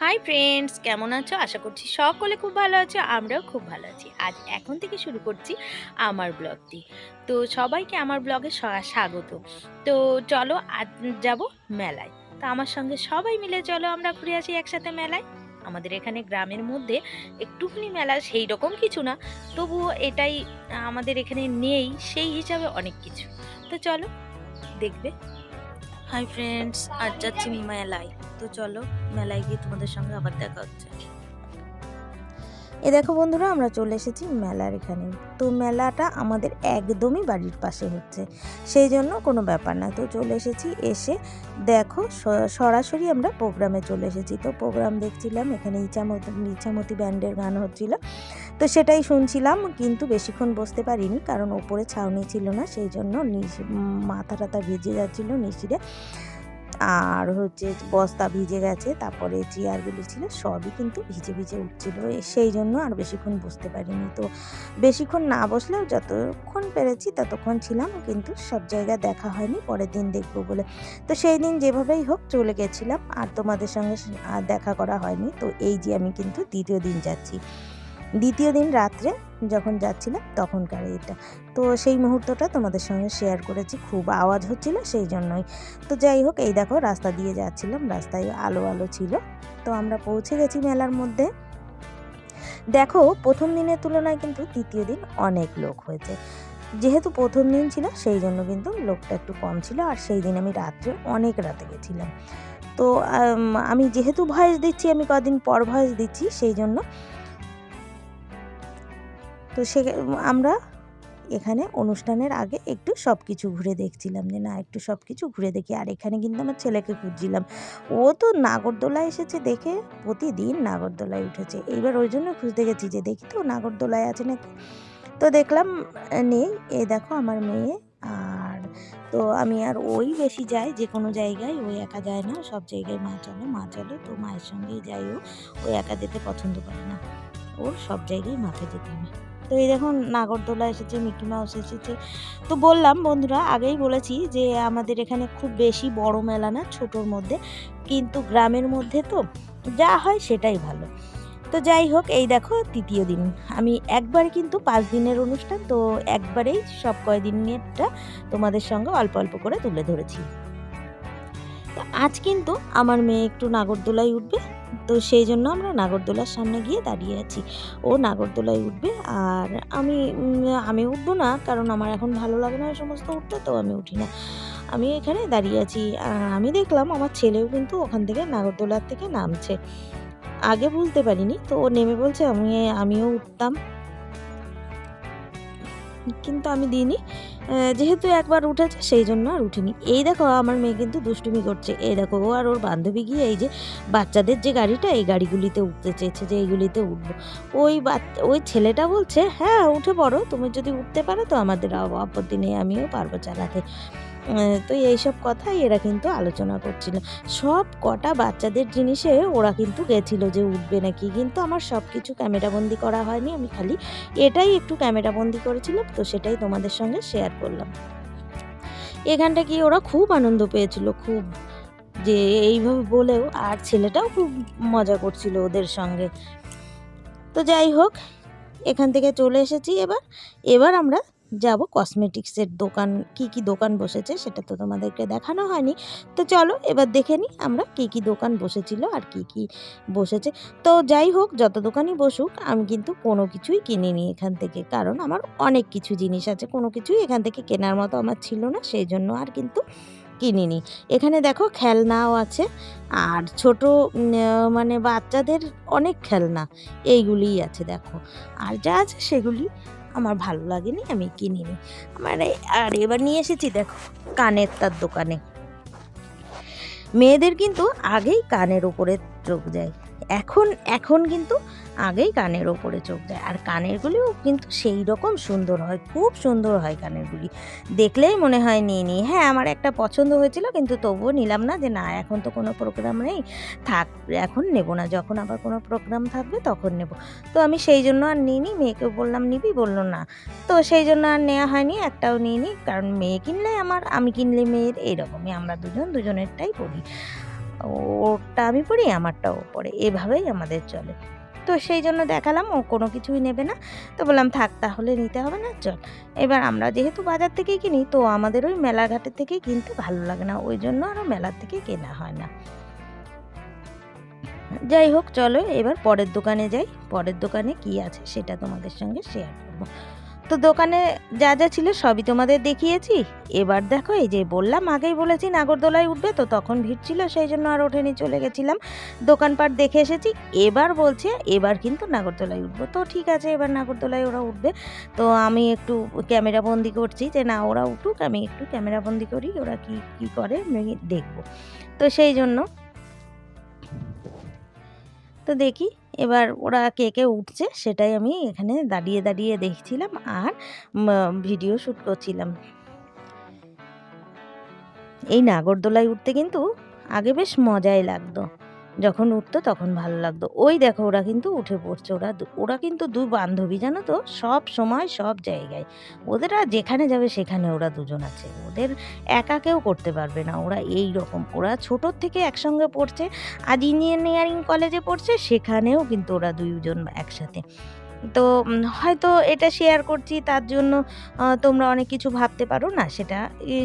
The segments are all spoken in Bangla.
হাই ফ্রেন্ডস কেমন আছো? আশা করছি সকলে খুব ভালো আছো, আমরাও খুব ভালো আছি। আজ এখন থেকে শুরু করছি আমার ব্লগটি। তো সবাইকে আমার ব্লগে স্বাগত। তো চলো আজ যাব মেলায়। তো আমার সঙ্গে সবাই মিলে চলো, আমরা ঘুরে আসি একসাথে মেলায়। আমাদের এখানে গ্রামের মধ্যে একটুখানি মেলা সেই রকম কিছু না, তবুও এটাই আমাদের এখানে নেই, সেই হিসাবে অনেক কিছু। তো চলো, দেখবে। হাই ফ্রেন্ডস আজ যাচ্ছি মেলায়। তো চলো, মেলায় গিয়ে তোমাদের সঙ্গে আবার দেখা হচ্ছে। এ দেখো বন্ধুরা, আমরা চলে এসেছি মেলার এখানে। তো মেলাটা আমাদের একদমই বাড়ির পাশে হচ্ছে। সেই জন্য কোনো ব্যাপার না। তো চলে এসেছি, এসে দেখো সরাসরি আমরা প্রোগ্রামে চলে এসেছি। তো প্রোগ্রাম দেখছিলাম, এখানে ইচ্ছামতি ইচ্ছামতি ব্যান্ডের গান হচ্ছিল। তো সেটাই শুনছিলাম, কিন্তু বেশিক্ষণ বসতে পারিনি, কারণ ওপরে ছাউনি ছিল না। সেই জন্য মাথা টাথা ভিজে যাচ্ছিল নিচে আর হচ্ছে বস্তা ভিজে গেছে, তারপরে চেয়ারগুলি ছিল, সবই কিন্তু ভিজে ভিজে উঠছিল। সেই জন্য আর বেশিক্ষণ বসতে পারিনি। তো বেশিক্ষণ না বসলেও যতক্ষণ পেরেছি ততক্ষণ ছিলাম, কিন্তু সব জায়গা দেখা হয়নি, পরের দিন দেখব বলে। তো সেই দিন যেভাবেই হোক চলে গেছিলাম, আর তোমাদের সঙ্গে দেখা করা হয়নি। তো এই যে আমি কিন্তু দ্বিতীয় দিন যাচ্ছি। দ্বিতীয় দিন রাত্রে যখন যাচ্ছিলাম তখনকার এইটা। তো সেই মুহূর্তটা তোমাদের সঙ্গে শেয়ার করেছি, খুব আওয়াজ হচ্ছিল সেই জন্যই। তো যাই হোক, এই দেখো রাস্তা দিয়ে যাচ্ছিলাম, রাস্তায় আলো আলো ছিল। তো আমরা পৌঁছে গেছি মেলার মধ্যে। দেখো, প্রথম দিনের তুলনায় কিন্তু তৃতীয় দিন অনেক লোক হয়েছে। যেহেতু প্রথম দিন ছিল, সেই জন্য কিন্তু লোকটা একটু কম ছিল। আর সেই দিন আমি রাত্রে অনেক রাতে গেছিলাম। তো আমি যেহেতু ভয়েস দিচ্ছি, আমি কদিন পর ভয়েস দিচ্ছি, সেই জন্য তো সে আমরা এখানে অনুষ্ঠানের আগে একটু সব কিছু ঘুরে দেখছিলাম যে, না, একটু সব কিছু ঘুরে দেখি। আর এখানে কিন্তু আমার ছেলেকে খুঁজছিলাম। ও তো নাগরদোলায় এসেছে দেখে, প্রতিদিন নাগরদোলায় উঠেছে। এইবার ওই জন্য খুঁজতে গেছি যে, দেখি তো নাগরদোলায় আছে নাকি? তো দেখলাম নেই। এই দেখো আমার মেয়ে। আর তো আমি আর ওই বেশি যাই, যে কোনো জায়গায়। ওই একা যায় না, সব জায়গায় মা চলো। মা চলো তো মায়ের সঙ্গেই যাই ও। ওই একা যেতে পছন্দ করে না। ওর সব জায়গায় মাকে যেতে হবে তো এই দেখুন নাগরদোলা এসেছে, মিকি মাউস এসেছে। তো বললাম, বন্ধুরা, আগেই বলেছি যে আমাদের এখানে খুব বেশি বড় মেলা না, ছোটোর মধ্যে। কিন্তু গ্রামের মধ্যে তো যা হয় সেটাই ভালো। তো যাই হোক, এই দেখো তৃতীয় দিন। আমি একবার কিন্তু পাঁচ দিনের অনুষ্ঠান, তো একবারেই সব কয়দিনেরটা তোমাদের সঙ্গে অল্প অল্প করে তুলে ধরেছি। আজ কিন্তু আমার মেয়ে একটু নাগরদোলায় উঠবে তো সেই জন্য আমরা নাগরদোলার সামনে গিয়ে দাঁড়িয়ে আছি। ও নাগরদোলায় উঠবে আর আমি আমি উঠবো না কারণ আমার এখন ভালো লাগে না সমস্ত উঠতে, তো আমি উঠি না। আমি এখানে দাঁড়িয়ে আছি। আমি দেখলাম আমার ছেলেও কিন্তু ওখান থেকে নাগরদোলার থেকে নামছে। আগে বুঝতে পারিনি, তো ও নেমে বলছে, আমি, আমিও উঠতাম। কিন্তু আমি দিইনি। যেহেতু একবার উঠেছে, সেই জন্য আর উঠিনি। এই দেখো, আমার মেয়ে কিন্তু দুষ্টুমি করছে। এই দেখো, ও আর ওর বান্ধবী গিয়ে এই যে বাচ্চাদের যে গাড়িটা, এই গাড়িগুলিতে উঠতে চেয়েছে যে এইগুলিতে উঠবো। ওই বাচ্চা, ওই ছেলেটা বলছে হ্যাঁ উঠে পড়ো। তুমি যদি উঠতে পারো, তো আমাদের আপত্তি নেই আমিও পারব চালাতে। তো এইসব কথাই এরা কিন্তু আলোচনা করছিল। সব কটা বাচ্চাদের জিনিসে ওরা কিন্তু গেছিল যে উঠবে নাকি। কিন্তু আমার সব কিছু ক্যামেরাবন্দি করা হয়নি, আমি খালি এটাই একটু ক্যামেরাবন্দি করেছিলাম, তো সেটাই তোমাদের সঙ্গে শেয়ার করলাম। এখানটা গিয়ে ওরা খুব আনন্দ পেয়েছিল, খুব যে এইভাবে বলেও, আর ছেলেটাও খুব মজা করছিল ওদের সঙ্গে। তো যাই হোক, এখান থেকে চলে এসেছি এবার। এবার আমরা যাব। কসমেটিক্সের দোকান, কি কি দোকান বসেছে সেটা তো তোমাদেরকে দেখানো হয়নি। তো চলো এবার দেখে নিই আমরা কি কি দোকান বসেছিল আর কি কি বসেছে। তো যাই হোক, যত দোকানই বসুক, আমি কিন্তু কোনো কিছুই কিনিনি এখান থেকে। কারণ আমার অনেক কিছু জিনিস আছে, কোনো কিছুই এখান থেকে কেনার মতো আমার ছিল না। সেই জন্য আর কিন্তু কিনিনি। এখানে দেখো খেলনাও আছে আর ছোট মানে বাচ্চাদের অনেক খেলনা, এইগুলিই আছে দেখো। আর যা আছে সেগুলি আমার ভালো লাগেনি, আমি কিনিনি। আমার আর এবার নিয়ে এসেছি দেখো কানের তার দোকানে। মেয়েদের কিন্তু আগেই কানের ওপরে চোখ যায়। এখন এখন কিন্তু আগেই কানের ওপরে চোখ দেয়। আর কানেরগুলিও কিন্তু সেই রকম সুন্দর হয়, খুব সুন্দর হয় কানেরগুলি। দেখলেই মনে হয় নিয়ে নিই হ্যাঁ আমার একটা পছন্দ হয়েছিল, কিন্তু তবুও নিলাম না যে, না, এখন তো কোনো প্রোগ্রাম নেই। থাক, এখন নেব না। যখন আবার কোনো প্রোগ্রাম থাকবে, তখন নেব। তো আমি সেই জন্য আর নিইনি মেয়েকে বললাম, নিবি? বলল, না। তো সেই জন্য আর নেওয়া হয়নি, একটাও নিইনি, কারণ মেয়ে কিনলে আমার, আমি কিনলে মেয়ের এইরকমই আমরা দুজন দুজনেরটাই পড়ি। ওরটা আমি পড়ি, আমারটাও পড়ে। এভাবেই আমাদের চলে। তো সেই জন্য দেখালাম, ও কোনো কিছুই নেবে না। তো বললাম, থাক তাহলে নিতে হবে না, চল। এবার আমরা যেহেতু বাজার থেকেই কিনি, তো আমাদের ওই মেলাঘাটের থেকেই কিনতে ভালো লাগে না। ওই জন্য আরও মেলার থেকে কেনা হয় না। যাই হোক, চলো এবার পরের দোকানে যাই। পরের দোকানে কি আছে সেটা তোমাদের সঙ্গে শেয়ার করব। তো দোকানে যা যা ছিল সবই তোমাদের দেখিয়েছি। এবার দেখো, এই যে বললাম, আগেই বলেছি নাগরদোলায় উঠবে, তো তখন ভিড় ছিল, সেই জন্য আর ওঠেনি, চলে গেছিলাম। দোকানপাট দেখে এসেছি, এবার বলছে, এবার কিন্তু নাগরদোলায় উঠবো। তো ঠিক আছে, এবার নাগরদোলায় ওরা উঠবে। তো আমি একটু ক্যামেরা বন্দি করছি যে না, ওরা উঠুক, আমি একটু ক্যামেরা বন্দি করি, ওরা কি কি করে, আমি দেখব। তো সেই জন্য, তো দেখি এবার ওরা কে কে উঠছে সেটাই আমি এখানে দাঁড়িয়ে দাঁড়িয়ে দেখছিলাম আর ভিডিও শ্যুট করছিলাম। এই নাগরদোলায় উঠতে কিন্তু আগে বেশ মজাই লাগতো। যখন উঠতো তখন ভালো লাগতো। ওই দেখো ওরা কিন্তু উঠে পড়ছে। ওরা ওরা কিন্তু দু বান্ধবী, জানো তো? সব সময়, সব জায়গায়। ওদের আর যেখানে যাবে সেখানে ওরা দুজন আছে। ওদের একা কেউ করতে পারবে না। ওরা এই রকম। ওরা ছোটোর থেকে একসঙ্গে পড়ছে, আজ ইঞ্জিনিয়ারিং কলেজে পড়ছে, সেখানেও কিন্তু ওরা দুইজন একসাথে। তো হয়তো এটা শেয়ার করছি, তার জন্য তোমরা অনেক কিছু ভাবতে পারো। না, সেটা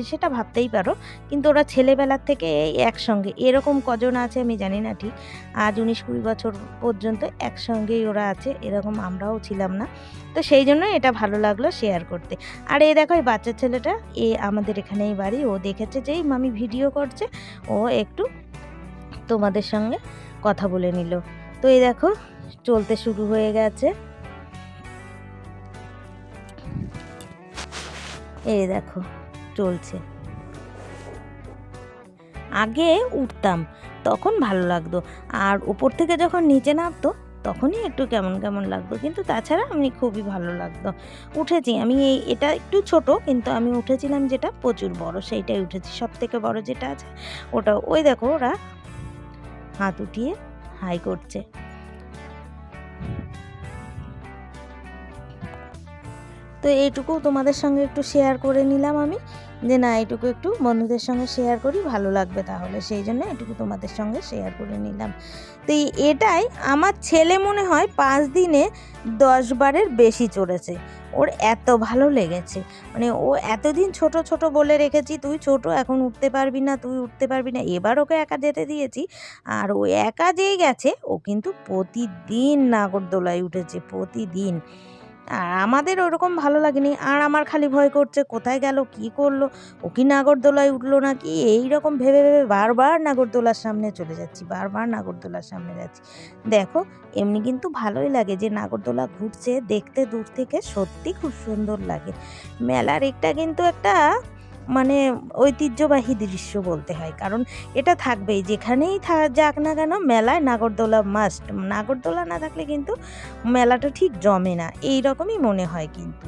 সেটা ভাবতেই পারো। কিন্তু ওরা ছেলেবেলার থেকে একসঙ্গে, এরকম কজন আছে আমি জানি না ঠিক। আজ উনিশ কুড়ি বছর পর্যন্ত একসঙ্গেই ওরা আছে, এরকম আমরাও ছিলাম না। তো সেই জন্য এটা ভালো লাগল শেয়ার করতে। আর এই দেখো, এই বাচ্চা ছেলেটা, এ আমাদের এখানেই বাড়ি। ও দেখেছে যেই মামি ভিডিও করছে। ও একটু তোমাদের সঙ্গে কথা বলে নিল। তো এই দেখো, চলতে শুরু হয়ে গেছে। এই দেখো, চলছে। আগে উঠতাম, তখন ভালো লাগতো। আর উপর থেকে যখন নিচে নামতো, তখনই একটু কেমন কেমন লাগতো। কিন্তু তাছাড়া আমি খুবই ভালো লাগতো। উঠেছি, আমি এই, এটা একটু ছোট, কিন্তু আমি উঠেছিলাম যেটা প্রচুর বড়, সেইটাই উঠেছি। সব থেকে বড় যেটা আছে, ওটা, ওই দেখো ওরা হাত উঠিয়ে হাই করছে। তো এইটুকু তোমাদের সঙ্গে একটু শেয়ার করে নিলাম আমি। যে না, এইটুকু একটু বন্ধুদের সঙ্গে শেয়ার করি, ভালো লাগবে তাহলে। সেই জন্য এটুকু তোমাদের সঙ্গে শেয়ার করে নিলাম। তো এটাই আমার ছেলে মনে হয় পাঁচ দিনে দশ বারের বেশি চড়েছে। ওর এত ভালো লেগেছে। মানে ও এতদিন ছোট ছোট বলে রেখেছি, তুই ছোট, এখন উঠতে পারবি না, তুই উঠতে পারবি না। এবার ওকে একা যেতে দিয়েছি। আর ও একা যেই গেছে, ও কিন্তু প্রতিদিন নাগরদোলায় উঠেছে, প্রতিদিন। আর আমাদের ওরকম ভালো লাগেনি। আর আমার খালি ভয় করছে, কোথায় গেল, কি করল, ও কি নাগরদোলায় উঠল না কি এই রকম ভেবে ভেবে বারবার নাগরদোলার সামনে চলে যাচ্ছি, বারবার নাগরদোলার সামনে যাচ্ছি। দেখো, এমনি কিন্তু ভালোই লাগে যে নাগরদোলা ঘুরছে, দেখতে দূর থেকে সত্যি খুব সুন্দর লাগে। মেলার একটা কিন্তু একটা মানে ঐতিহ্যবাহী দৃশ্য বলতে হয়। কারণ এটা থাকবেই, যেখানেই থা- যাক না কেন মেলায় নাগরদোলা মাস্ট নাগরদোলা না থাকলে কিন্তু মেলাটা ঠিক জমে না এই রকমই মনে হয় কিন্তু।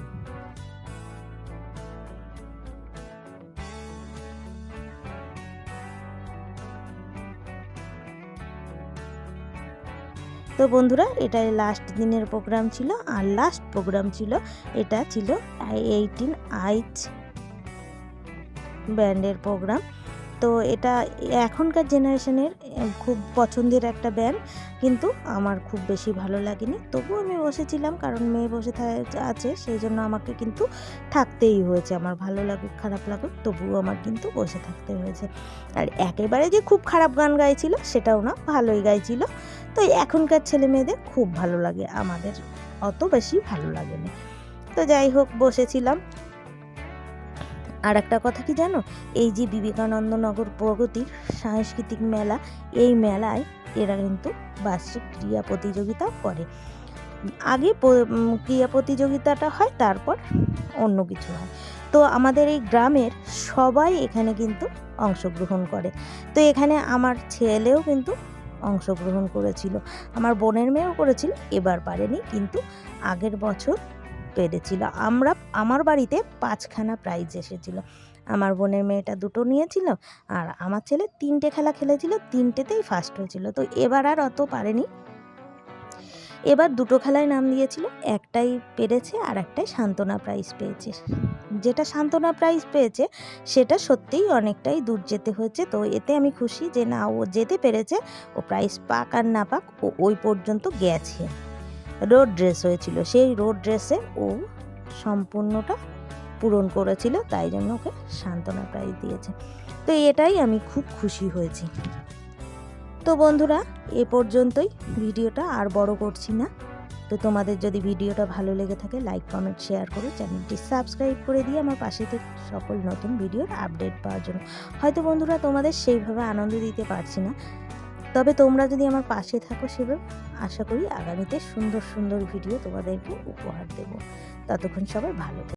তো বন্ধুরা, এটাই লাস্ট দিনের প্রোগ্রাম ছিল, আর লাস্ট প্রোগ্রাম ছিল, এটা ছিল এইটিন আইচ ব্যান্ডের প্রোগ্রাম। তো এটা এখনকার জেনারেশনের খুব পছন্দের একটা ব্যান্ড। কিন্তু আমার খুব বেশি ভালো লাগেনি। তবুও আমি বসেছিলাম কারণ মেয়ে বসে আছে। সেই জন্য আমাকে কিন্তু থাকতেই হয়েছে। আমার ভালো লাগুক, খারাপ লাগুক, তবুও আমার কিন্তু বসে থাকতে হয়েছে। আর একেবারে যে খুব খারাপ গান গাইছিল সেটাও না, ভালোই গাইছিল। তো এখনকার ছেলে মেয়েদের খুব ভালো লাগে। আমাদের অত বেশি ভালো লাগেনি। তো যাই হোক, বসেছিলাম। আর একটা কথা কি জানো? এই যে বিবেকানন্দ নগর প্রগতির সাংস্কৃতিক মেলা, এই মেলায় এরা কিন্তু বার্ষিক ক্রীড়া প্রতিযোগিতা করে। আগে ক্রিয়া প্রতিযোগিতাটা হয়, তারপর অন্য কিছু হয়। তো আমাদের এই গ্রামের সবাই এখানে কিন্তু অংশগ্রহণ করে। তো এখানে আমার ছেলেও কিন্তু অংশগ্রহণ করেছিল। আমার বোনের মেয়েও করেছিল, এবার পারেনি। কিন্তু আগের বছর পেরেছিল আমরা, আমার বাড়িতে পাঁচখানা প্রাইজ এসেছিল। আমার বোনের মেয়েটা দুটো নিয়েছিল আর আমার ছেলে তিনটে খেলা খেলেছিল, তিনটেতেই ফার্স্ট হয়েছিল। তো এবার আর অত পারেনি। এবার দুটো খেলায় নাম দিয়েছিল, একটাই পেরেছে আর একটাই সান্ত্বনা প্রাইজ পেয়েছে। যেটা সান্ত্বনা প্রাইজ পেয়েছে, সেটা সত্যিই অনেকটাই দূর যেতে হয়েছে। তো এতে আমি খুশি যে না, ও যেতে পেরেছে, ও প্রাইজ পাক আর না পাক, ও ওই পর্যন্ত গেছে। রোড ড্রেস হয়েছিল। সেই রোড ড্রেসে ও সম্পূর্ণটা পূরণ করেছিল, তাই জন্য ওকে সান্ত্বনা প্রাইজ দিয়েছে। তো এটাই আমি খুব খুশি হয়েছি। তো বন্ধুরা, এ পর্যন্তই ভিডিওটা, আর বড় করছি না। তো তোমাদের যদি ভিডিওটা ভালো লেগে থাকে লাইক কমেন্ট শেয়ার করে। চ্যানেলটি সাবস্ক্রাইব করে দিয়ে আমার পাশে থেকে সকল নতুন ভিডিওর আপডেট পাওয়ার জন্য। হয়তো বন্ধুরা তোমাদের সেইভাবে আনন্দ দিতে পারছি না। তবে তোমরা যদি আমার পাশে থাকো সেভাবে আশা করি আগামীতে সুন্দর সুন্দর ভিডিও তোমাদেরকে উপহার দেব ততক্ষণ সবাই ভালো থেকো।